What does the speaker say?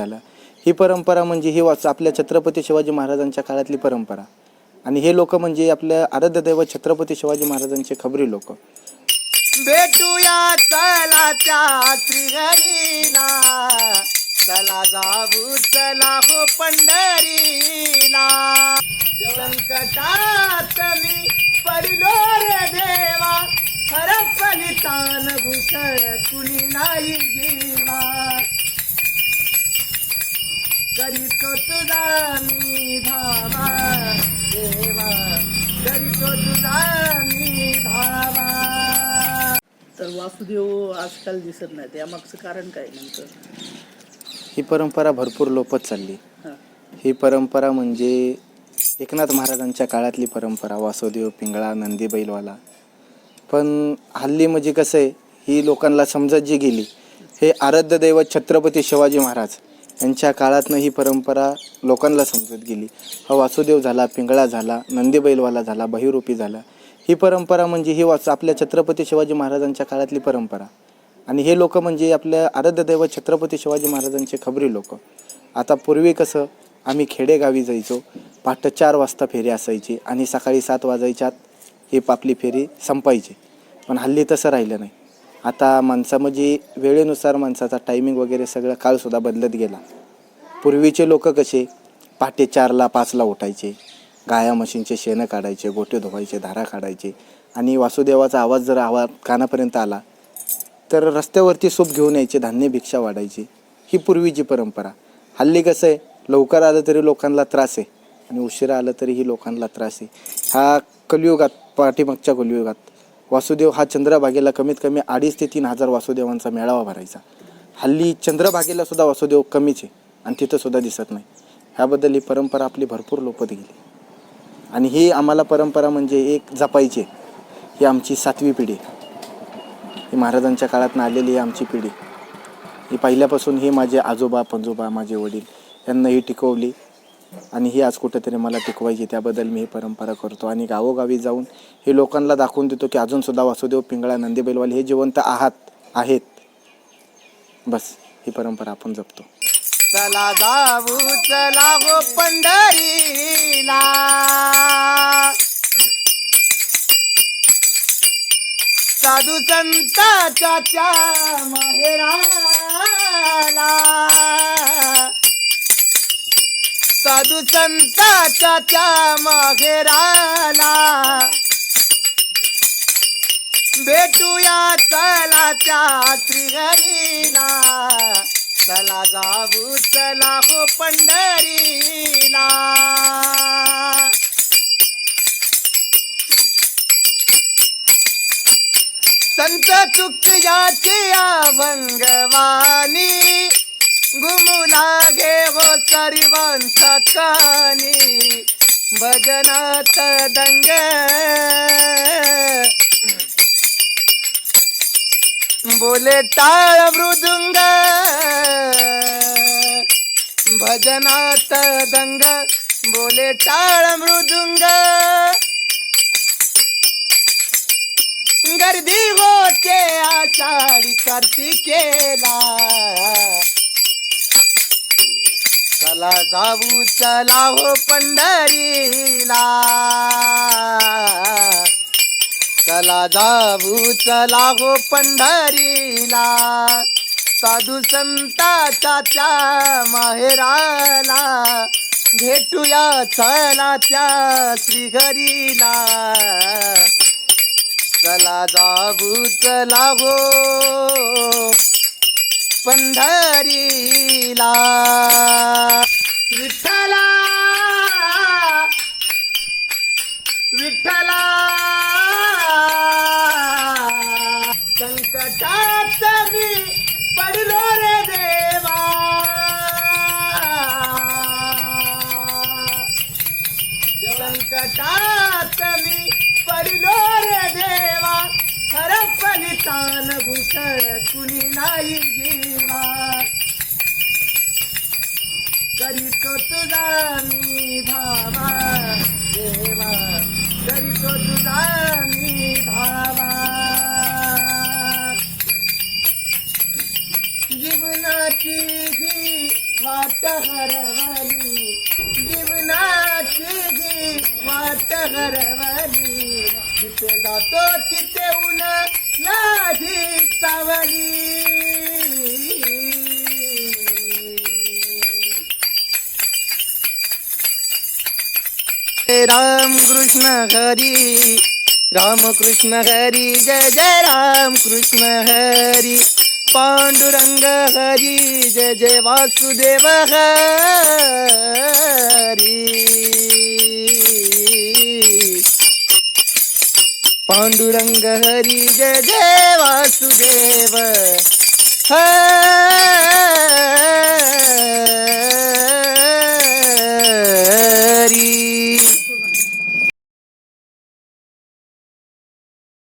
झालं. ही परंपरा म्हणजे ही वाच आपल्या छत्रपती शिवाजी महाराजांच्या काळातली परंपरा. आणि हे लोक म्हणजे आपल्या आराध्य दैवत छत्रपती शिवाजी महाराजांचे खबरी लोक. भेटूया चला त्या श्रीहरीला. चला जाऊ चला हो पंढरीला. संकटात मी पडलो रे देवा. हरपली तान भूषण कुणी नाही जीवा. करीतो तुझा मी धावा देवा. करीतो तुझा मी धावा. तर वासुदेव आजकाल दिसत नाही त्यामागचं कारण काय नेमकं? ही परंपरा भरपूर लोपत चालली. हां. ही परंपरा म्हणजे एकनाथ महाराजांच्या काळातली परंपरा वासुदेव पिंगळा नंदी बैलवाला पण हल्ली म्हणजे कसं आहे ही लोकांना समजत जी गेली हे आराध्य दैवत छत्रपती शिवाजी महाराज यांच्या काळातनं ही परंपरा लोकांना समजत गेली. हा वासुदेव झाला पिंगळा झाला नंदीबैलवाला झाला बहिरूपी झाला. ही परंपरा म्हणजे ही वाच आपल्या छत्रपती शिवाजी महाराजांच्या काळातली परंपरा. आणि हे लोक म्हणजे आपल्या आराध्यदैव छत्रपती शिवाजी महाराजांचे खबरी लोक. आता पूर्वी कसं आम्ही खेडेगावी जायचो पहाटे चार वाजता फेरी असायची आणि सकाळी सात वाजायच्यात ही आपली फेरी संपायची. पण हल्ली तसं राहिलं नाही. आता माणसा म्हणजे वेळेनुसार माणसाचा टायमिंग वगैरे सगळं काळसुद्धा बदलत गेला. पूर्वीचे लोक कसे? पहाटे चारला पाचला उठायचे. गाया म्हशींचे शेणं काढायचे गोटे धुवायचे धारा काढायचे. आणि वासुदेवाचा आवाज जर आवाज कानापर्यंत आला तर रस्त्यावरती सूप घेऊन यायचे धान्य भिक्षा वाढायची. ही पूर्वीची परंपरा. हल्ली कसं आहे? लवकर आलं तरी लोकांना त्रास आहे. आणि उशिरा आलं तरी ही लोकांना त्रास आहे. हा कलियुगात पाठीमागच्या कलियुगात वासुदेव हा चंद्रभागेला कमीत कमी अडीच ते तीन हजार वासुदेवांचा मेळावा भरायचा. हल्ली चंद्रभागेला सुद्धा वासुदेव कमीच आहे आणि तिथं सुद्धा दिसत नाही. ह्याबद्दल ही परंपरा आपली भरपूर लोपत गेली. आणि ही आम्हाला परंपरा म्हणजे एक जपायची ही आमची सातवी पिढी ही महाराजांच्या काळातनं आलेली आहे आमची पिढी ही पहिल्यापासून ही माझे आजोबा पंजोबा माझे वडील यांना ही टिकवली. आणि ही आज कुठेतरी मला टिकवायची त्याबद्दल मी ही परंपरा करतो. आणि गावोगावी जाऊन हे लोकांना दाखवून देतो की अजूनसुद्धा वासुदेव पिंगळा नंदी बैलवाले हे जिवंत आहात आहेत. बस ही परंपरा आपण जपतो. चला जाऊ चला हो पंढरीला. साधू संताच्या त्या माहेराला. साधू संताच्या त्या माहेराला भेटूया चला त्या श्रीहरीला. चला जाऊ चला हो पंढरीला. संत चुकयाची अभंगवाणी. घुमू लागे वो सर्वांचा कानी भजनात दंग। बोले टाळ मृदुंग भजनात दंग। बोले टाळ मृदुंग। गर्दी होते आषाढी कार्तिकेला। चला जाऊ चला हो पंढरीला. चला जाऊ चला हो पंढरीला. साधू संताच्या त्या माहेराला भेटूया चला त्या श्रीघरीला चला जाऊ चला हो पंढरीला. तातमी मी पडलो रे देवा हरपली तान भूषण कुणी नाही जीवा. करीतो तुझा मी धावा देवा करीतो तुझा मी जीवनाची ही वाट हरवली. जीवनाची ही वाट हरवली. जिथे जातो तिथे उन नाही सावली. राम कृष्ण हरी राम कृष्ण हरी जय जय राम कृष्ण हरी. पांडुरंग हरी जय जय वासुदेव हरी पांडुरंग हरी जय जय वासुदेव हरी